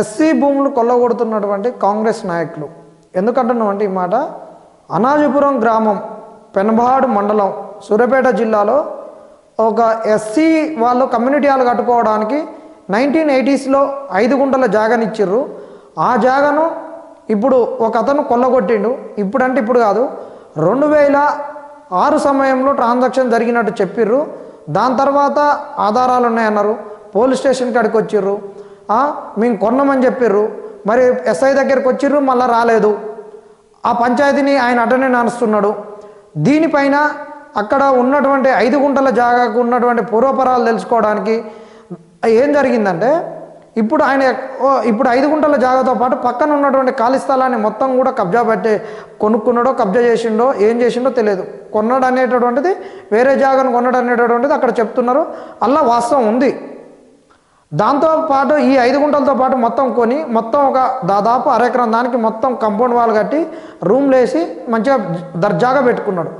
SC భూములు కొల్లగొడుతున్నటువంటి కాంగ్రెస్ నాయకులు. ఎందుకంటున్నామంటే ఈ మాట? అనాజపురం గ్రామం పెనబాడు మండలం సూర్యాపేట జిల్లాలో ఒక ఎస్సీ వాళ్ళు కమ్యూనిటీ హాల్ కట్టుకోవడానికి నైన్టీన్ ఎయిటీస్లో ఐదు గుంటల జాగనిచ్చిర్రు. ఆ జాగాను ఇప్పుడు ఒక అతను కొల్లగొట్టిండు. ఇప్పుడంటే ఇప్పుడు కాదు రెండు వేల ఆరు సమయంలో ట్రాన్సాక్షన్ జరిగినట్టు చెప్పిర్రు. దాని తర్వాత ఆధారాలు ఉన్నాయన్నారు పోలీస్ స్టేషన్ కాడికి వచ్చిర్రు మేము కొన్నామని చెప్పిర్రు. మరి ఎస్ఐ దగ్గరికి వచ్చిర్రు మళ్ళీ రాలేదు. ఆ పంచాయతీని ఆయన అటనే నడుస్తున్నాడు. దీనిపైన అక్కడ ఉన్నటువంటి ఐదు గుంటల జాగాకు ఉన్నటువంటి పూర్వపరాలు తెలుసుకోవడానికి ఏం జరిగిందంటే ఇప్పుడు ఆయన ఓ, ఇప్పుడు ఐదు గుంటల జాగాతో పాటు పక్కన ఉన్నటువంటి ఖాళీ స్థలాన్ని మొత్తం కూడా కబ్జా పెట్టే కొనుక్కున్నాడో కబ్జా చేసిండో ఏం చేసిండో తెలియదు. కొన్నాడు అనేటటువంటిది వేరే జాగాను కొన్నాడు అనేటటువంటిది అక్కడ చెప్తున్నారు. అలా వాస్తవం ఉంది. దాంతో పాటు ఈ ఐదు గుంటలతో పాటు మొత్తం కొని మొత్తం ఒక దాదాపు అరెకరం దానికి మొత్తం కంపౌండ్ వాల్ కట్టి రూమ్లు వేసి మంచిగా దర్జాగా పెట్టుకున్నాడు.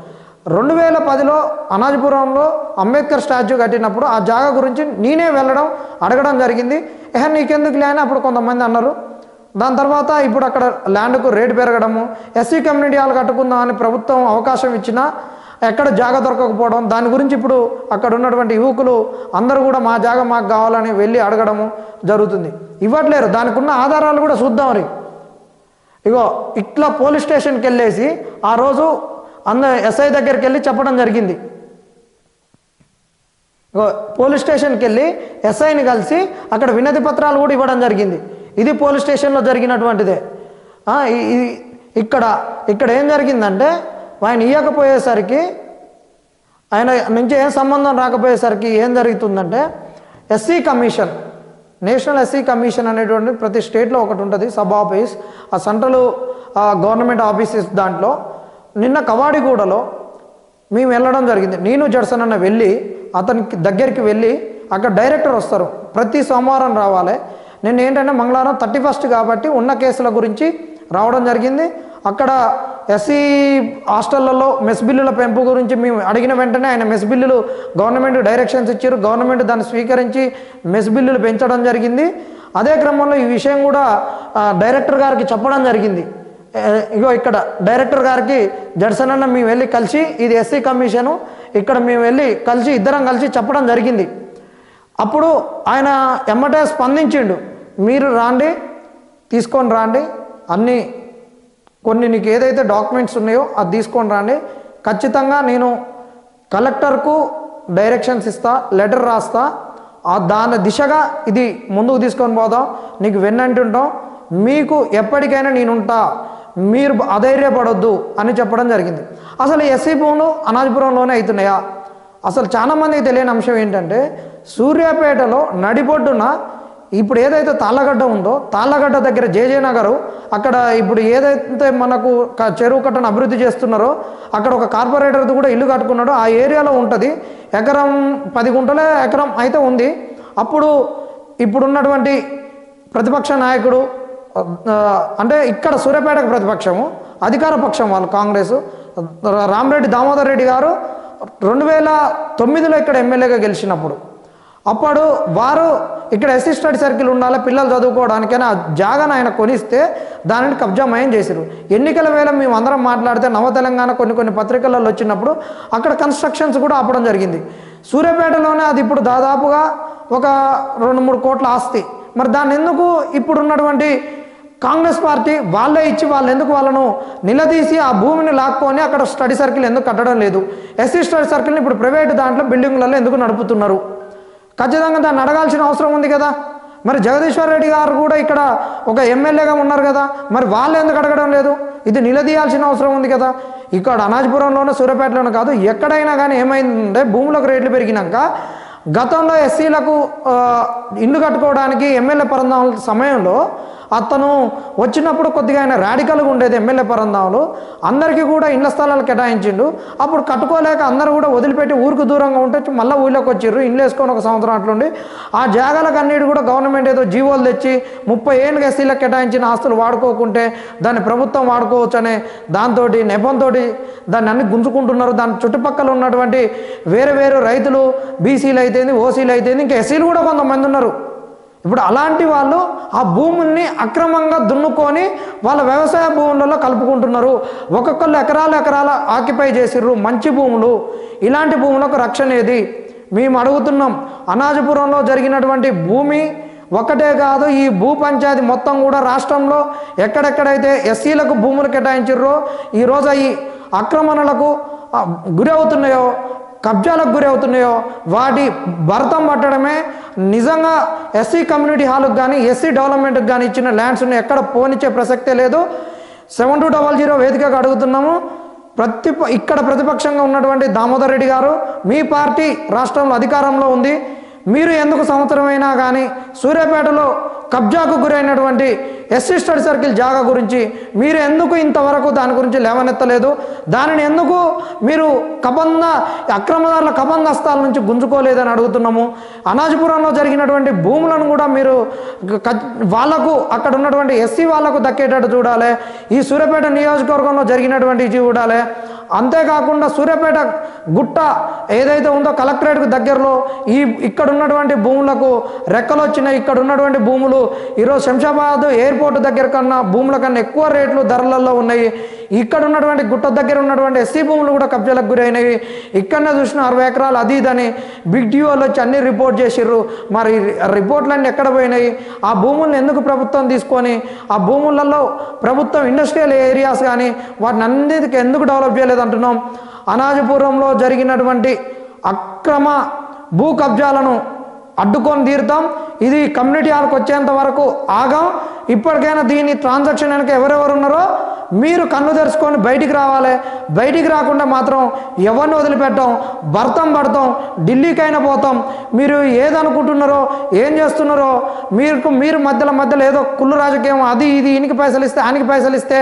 రెండు వేల పదిలో అనాజపురంలో అంబేద్కర్ స్టాచ్యూ కట్టినప్పుడు ఆ జాగా గురించి నేనే వెళ్ళడం అడగడం జరిగింది. ఏహ నీకెందుకు లేని అప్పుడు కొంతమంది అన్నారు. దాని తర్వాత ఇప్పుడు అక్కడ ల్యాండ్కు రేటు పెరగడము ఎస్సీ కమ్యూనిటీ వాళ్ళు కట్టుకుందాం అని ప్రభుత్వం అవకాశం ఇచ్చినా ఎక్కడ జాగ దొరకకపోవడం దాని గురించి ఇప్పుడు అక్కడ ఉన్నటువంటి యువకులు అందరూ కూడా మా జాగ మాకు కావాలని వెళ్ళి అడగడము జరుగుతుంది. ఇవ్వట్లేరు దానికి ఉన్న ఆధారాలు కూడా చూద్దాం మరి. ఇగో ఇట్లా పోలీస్ స్టేషన్కి వెళ్ళేసి ఆ రోజు అంద ఎస్ఐ దగ్గరికి వెళ్ళి చెప్పడం జరిగింది. ఇగో పోలీస్ స్టేషన్కి వెళ్ళి ఎస్ఐని కలిసి అక్కడ వినతి పత్రాలు కూడా ఇవ్వడం జరిగింది. ఇది పోలీస్ స్టేషన్లో జరిగినటువంటిదే. ఇక్కడ ఇక్కడ ఏం జరిగిందంటే ఆయన ఇవ్వకపోయేసరికి ఆయన నుంచి ఏం సంబంధం రాకపోయేసరికి ఏం జరుగుతుందంటే SC commission national SC commission అనేటువంటి ప్రతి స్టేట్లో ఒకటి ఉంటుంది సబ్ ఆఫీస్. ఆ సెంట్రల్ గవర్నమెంట్ ఆఫీసెస్ దాంట్లో నిన్న కవాడిగూడలో మేము వెళ్ళడం జరిగింది. నేను జడ్సన్ అన్న వెళ్ళి అతనికి దగ్గరికి వెళ్ళి అక్కడ డైరెక్టర్ వస్తారు. ప్రతి సోమవారం రావాలి. నేను ఏంటంటే మంగళవారం థర్టీ ఫస్ట్ కాబట్టి ఉన్న కేసుల గురించి రావడం జరిగింది. అక్కడ ఎస్సీ హాస్టళ్ళలో మెస్ బిల్లుల పెంపు గురించి మేము అడిగిన వెంటనే ఆయన మెస్ బిల్లులు గవర్నమెంట్ డైరెక్షన్స్ ఇచ్చారు. గవర్నమెంట్ దాన్ని స్వీకరించి మెస్ బిల్లులు పెంచడం జరిగింది. అదే క్రమంలో ఈ విషయం కూడా డైరెక్టర్ గారికి చెప్పడం జరిగింది. ఇగో ఇక్కడ డైరెక్టర్ గారికి జడ్సన్ అన్న మేము వెళ్ళి కలిసి ఇది ఎస్సీ కమిషను ఇక్కడ మేము వెళ్ళి కలిసి ఇద్దరం కలిసి చెప్పడం జరిగింది. అప్పుడు ఆయన ఎమ్మటే స్పందించిండు మీరు రాండి తీసుకొని రాండి అన్నీ కొన్ని నీకు ఏదైతే డాక్యుమెంట్స్ ఉన్నాయో అది తీసుకొని రాండి. ఖచ్చితంగా నేను కలెక్టర్కు డైరెక్షన్స్ ఇస్తా లెటర్ రాస్తా. ఆ దాని దిశగా ఇది ముందుకు తీసుకొని పోదాం. నీకు వెన్నంటుంటాం మీకు ఎప్పటికైనా నేనుంటా మీరు అధైర్యపడొద్దు అని చెప్పడం జరిగింది. అసలు ఎస్సీ భూములు అనాజపురంలోనే అవుతున్నాయా? అసలు చాలా మందికి తెలియని అంశం ఏంటంటే సూర్యాపేటలో నడిబొడ్డున ఇప్పుడు ఏదైతే తాళ్ళగడ్డ ఉందో తాళ్ళగడ్డ దగ్గర జేజే నగరు అక్కడ ఇప్పుడు ఏదైతే మనకు చెరువు కట్టను అభివృద్ధి చేస్తున్నారో అక్కడ ఒక కార్పొరేటర్ది కూడా ఇల్లు కట్టుకున్నాడో. ఆ ఏరియాలో ఉంటుంది. ఎకరం పది గుంటలే ఎకరం అయితే ఉంది. అప్పుడు ఇప్పుడున్నటువంటి ప్రతిపక్ష నాయకుడు అంటే ఇక్కడ సూర్యాపేటకు ప్రతిపక్షము అధికార పక్షం వాళ్ళు కాంగ్రెస్. రామరెడ్డి దామోదర్ రెడ్డి గారు రెండు వేల తొమ్మిదిలో ఇక్కడ ఎమ్మెల్యేగా గెలిచినప్పుడు అప్పుడు వారు ఇక్కడ అసిస్టెడ్ సర్కిల్ ఉండాలి పిల్లలు చదువుకోవడానికైనా జాగాను ఆయన కొనిస్తే దానిని కబ్జా మయం చేశారు ఎన్నికల వేళ మేము అందరం మాట్లాడితే నవ తెలంగాణ కొన్ని కొన్ని పత్రికలలో వచ్చినప్పుడు అక్కడ కన్స్ట్రక్షన్స్ కూడా ఆపడం జరిగింది. సూర్యాపేటలోనే అది ఇప్పుడు దాదాపుగా ఒక రెండు మూడు కోట్ల ఆస్తి. మరి దాన్ని ఎందుకు ఇప్పుడు ఉన్నటువంటి కాంగ్రెస్ పార్టీ వాళ్ళే ఇచ్చి వాళ్ళు ఎందుకు వాళ్ళను నిలదీసి ఆ భూమిని లాక్కొని అక్కడ స్టడీ సర్కిల్ ఎందుకు కట్టడం లేదు? ఎస్సీ స్టడీ సర్కిల్ని ఇప్పుడు ప్రైవేట్ దాంట్లో బిల్డింగ్లలో ఎందుకు నడుపుతున్నారు? ఖచ్చితంగా దాన్ని అడగాల్సిన అవసరం ఉంది కదా. మరి జగదీశ్వర్ రెడ్డి గారు కూడా ఇక్కడ ఒక ఎమ్మెల్యేగా ఉన్నారు కదా. మరి వాళ్ళు ఎందుకు అడగడం లేదు? ఇది నిలదీయాల్సిన అవసరం ఉంది కదా. ఇక్కడ అనాజపురంలోనూ సూర్యాపేటలోనూ కాదు ఎక్కడైనా కానీ ఏమైందంటే భూములకు రేట్లు పెరిగినాక గతంలో ఎస్సీలకు ఇల్లు కట్టుకోవడానికి ఎమ్మెల్యే పరంధాం సమయంలో అతను వచ్చినప్పుడు కొద్దిగా ఆయన రాడికల్గా ఉండేది ఎమ్మెల్యే పరంధాంలో అందరికీ కూడా ఇండ్ల స్థలాలు కేటాయించిండు. అప్పుడు కట్టుకోలేక అందరూ కూడా వదిలిపెట్టి ఊరికి దూరంగా ఉంటే మళ్ళీ ఊళ్ళోకి వచ్చిర్రు. ఇండ్లు వేసుకొని ఒక సంవత్సరం అట్లుండి. ఆ జాగాలకు అన్నిటి కూడా గవర్నమెంట్ ఏదో జీవోలు తెచ్చి ముప్పై ఏళ్ళకి ఎస్సీలకు కేటాయించిన ఆస్తులు వాడుకోకుంటే దాన్ని ప్రభుత్వం వాడుకోవచ్చు అనే దాంతో నెపంతో దాన్ని అన్ని గుంజుకుంటున్నారు. దాని చుట్టుపక్కల ఉన్నటువంటి వేరే వేరే రైతులు బీసీలు అయితేంది ఓసీలు అయితేంది ఇంకా ఎస్సీలు కూడా కొంతమంది ఉన్నారు. ఇప్పుడు అలాంటి వాళ్ళు ఆ భూముల్ని అక్రమంగా దున్నుకొని వాళ్ళ వ్యవసాయ భూములలో కలుపుకుంటున్నారు. ఒక్కొక్కళ్ళు ఎకరాలు ఎకరాల ఆక్యుపై చేసిర్రు. మంచి భూములు. ఇలాంటి భూములకు రక్షణ ఏది? మేము అడుగుతున్నాం. అనాజపురంలో జరిగినటువంటి భూమి ఒక్కటే కాదు ఈ భూ పంచాయతీ మొత్తం కూడా రాష్ట్రంలో ఎక్కడెక్కడైతే ఎస్సీలకు భూములు కేటాయించారో ఈరోజు ఈ ఆక్రమణలకు గురి అవుతున్నాయో కబ్జాలకు గురి అవుతున్నాయో వాటి భరతం పట్టడమే నిజంగా ఎస్సీ కమ్యూనిటీ హాల్కి కానీ ఎస్సీ డెవలప్మెంట్కి కానీ ఇచ్చిన ల్యాండ్స్ని ఎక్కడ పోనిచ్చే ప్రసక్తే లేదు. సెవెన్ టూ డబల్ జీరో వేదికగా అడుగుతున్నాము. ప్రతి ఇక్కడ ప్రతిపక్షంగా ఉన్నటువంటి దామోదర్ రెడ్డి గారు మీ పార్టీ రాష్ట్రంలో అధికారంలో ఉంది. మీరు ఎందుకు సంవత్సరమైనా కానీ సూర్యాపేటలో కబ్జాకు గురైనటువంటి ఎస్సీ స్టడీ సర్కిల్ జాగా గురించి మీరు ఎందుకు ఇంతవరకు దాని గురించి లేవనెత్తలేదు? దానిని ఎందుకు మీరు కబంధ అక్రమదారుల కబంధస్తాల నుంచి గుంజుకోలేదని అడుగుతున్నాము? అనాజపురంలో జరిగినటువంటి భూములను కూడా మీరు వాళ్ళకు అక్కడ ఉన్నటువంటి ఎస్సీ వాళ్ళకు దక్కేటట్టు చూడాలి. ఈ సూర్యాపేట నియోజకవర్గంలో జరిగినటువంటి చూడాలి. అంతేకాకుండా సూర్యాపేట గుట్ట ఏదైతే ఉందో కలెక్టరేట్కు దగ్గరలో ఈ ఇక్కడ ఉన్నటువంటి భూములకు రెక్కలు వచ్చినాయి. ఇక్కడ ఉన్నటువంటి భూములు ఈరోజు శంషాబాద్ ఎయిర్పోర్ట్ దగ్గర కన్నా భూముల కన్నా ఎక్కువ రేట్లు ధరలలో ఉన్నాయి. ఇక్కడ ఉన్నటువంటి గుట్ట దగ్గర ఉన్నటువంటి ఎస్సీ భూములు కూడా కబ్జాలకు గురైనవి. ఇక్కడనే చూసిన అరవై ఎకరాలు అది ఇదని బిగ్ డిఓలు వచ్చి అన్ని రిపోర్ట్ చేసిర్రు. మరి రిపోర్ట్లన్నీ ఎక్కడ పోయినాయి? ఆ భూములను ఎందుకు ప్రభుత్వం తీసుకొని ఆ భూములలో ప్రభుత్వం ఇండస్ట్రియల్ ఏరియాస్ కానీ వాటిని అన్నిటికీ ఎందుకు డెవలప్ చేయలేదు అంటున్నాం? అనాజపురంలో జరిగినటువంటి అక్రమ భూ కబ్జాలను అడ్డుకొని తీరుతాం. ఇది కమ్యూనిటీ హాల్కి వచ్చేంత వరకు ఆగం. ఇప్పటికైనా దీని ట్రాన్సాక్షన్ వెనక ఎవరెవరు ఉన్నారో మీరు కన్ను తెరుచుకొని బయటికి రావాలి. బయటికి రాకుండా మాత్రం ఎవరిని వదిలిపెట్టాం? భర్తం పడతాం. ఢిల్లీకైనా పోతాం. మీరు ఏదనుకుంటున్నారో ఏం చేస్తున్నారో మీరు మీరు మధ్యలో మధ్యలో ఏదో కుళ్ళు రాజకీయం అది ఇది ఈయనకి పైసలు ఇస్తే ఆయనకి పైసలు ఇస్తే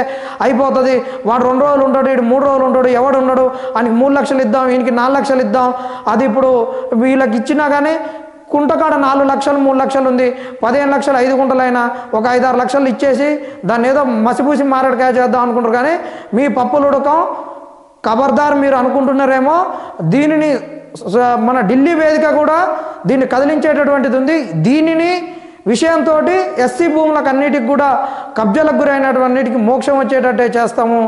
అయిపోతుంది. వాడు రెండు రోజులు ఉంటాడు ఇటు మూడు రోజులు ఉంటాడు ఎవడు ఉండడు. ఆయనకి మూడు లక్షలు ఇద్దాం ఈయనకి నాలుగు లక్షలు ఇద్దాం. అది ఇప్పుడు వీళ్ళకి ఇచ్చినా కానీ కుంటకాడ నాలుగు లక్షలు మూడు లక్షలు ఉంది. పదిహేను లక్షలు ఐదు గుంటలైనా ఒక ఐదు ఆరు లక్షలు ఇచ్చేసి దాన్ని ఏదో మసిపూసి మారడికాయ చేద్దాం అనుకుంటారు. కానీ మీ పప్పులు ఉడకం ఖబర్దార్ మీరు అనుకుంటున్నారేమో దీనిని మన ఢిల్లీ వేదిక కూడా దీన్ని కదిలించేటటువంటిది ఉంది. దీనిని విషయంతో ఎస్సీ భూములకు అన్నిటికి కూడా కబ్జలకు గురైనటువంటికి మోక్షం వచ్చేటట్టే చేస్తాము.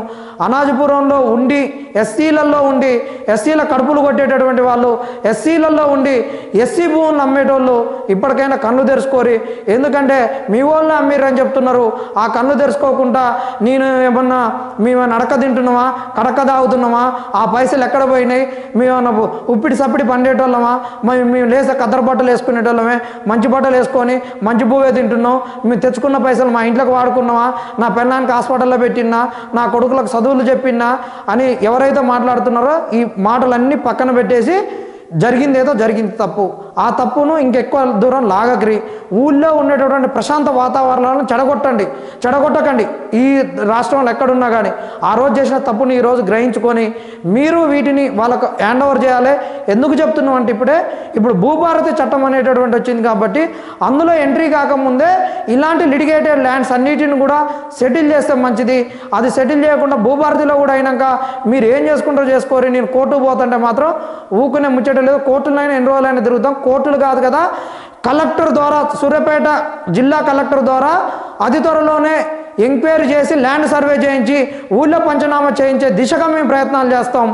అనాజపురంలో ఉండి ఎస్సీలలో ఉండి ఎస్సీల కడుపులు కొట్టేటటువంటి వాళ్ళు ఎస్సీలలో ఉండి ఎస్సీ భూములను అమ్మేటోళ్ళు ఇప్పటికైనా కన్ను తెరుచుకోరి. ఎందుకంటే మీ వాళ్ళు అమ్మిరని చెప్తున్నారు. ఆ కన్ను తెరుచుకోకుండా నేను ఏమన్నా మేము నడక తింటున్నామా? కడక తాగుతున్నామా? ఆ పైసలు ఎక్కడ పోయినాయి? మేమన్నా ఉప్పిడి సప్పిడి పండేటోళ్ళమా? మేము మేము లేసే కద్దరు బట్టలు వేసుకునేటోళ్ళమే మంచి బట్టలు వేసుకొని మంచి పువ్వే తింటున్నాం మేము తెచ్చుకున్న పైసలు మా ఇంట్లోకి వాడుకున్నావా? నా పెళ్ళానికి హాస్పిటల్లో పెట్టినా నా కొడుకులకు చదువులు చెప్పినా అని ఎవరైతే మాట్లాడుతున్నారో ఈ మాటలన్నీ పక్కన పెట్టేసి జరిగింది ఏదో జరిగింది తప్పు. ఆ తప్పును ఇంకెక్కువ దూరం లాగకరి. ఊళ్ళో ఉండేటటువంటి ప్రశాంత వాతావరణాలను చెడగొట్టండి. చెడగొట్టకండి. ఈ రాష్ట్రంలో ఎక్కడున్నా కానీ ఆ రోజు చేసిన తప్పుని ఈరోజు గ్రహించుకొని మీరు వీటిని వాళ్ళకు హ్యాండ్ ఓవర్ చేయాలి. ఎందుకు చెప్తున్నాం అంటే ఇప్పుడే ఇప్పుడు భూభారతి చట్టం అనేటటువంటి వచ్చింది కాబట్టి అందులో ఎంట్రీ కాకముందే ఇలాంటి లిటిగేటెడ్ ల్యాండ్స్ అన్నిటిని కూడా సెటిల్ చేస్తే మంచిది. అది సెటిల్ చేయకుండా భూభారతిలో కూడా అయినాక మీరు ఏం చేసుకుంటారో చేసుకోరి. నేను కోర్టు పోతుంటే మాత్రం ఊకునే ముచ్చట లేదు. కోర్టులైనా ఎన్ని రోజులైనా తిరుగుతాం. కోర్టులు కాదు కదా కలెక్టర్ ద్వారా సూర్యాపేట జిల్లా కలెక్టర్ ద్వారా అతి త్వరలోనే ఎంక్వైరీ చేసి ల్యాండ్ సర్వే చేయించి ఊళ్ళో పంచనామా చేయించే దిశగా మేము ప్రయత్నాలు చేస్తాం.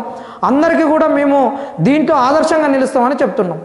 అందరికీ కూడా మేము దీంట్లో ఆదర్శంగా నిలుస్తామని చెప్తున్నాం.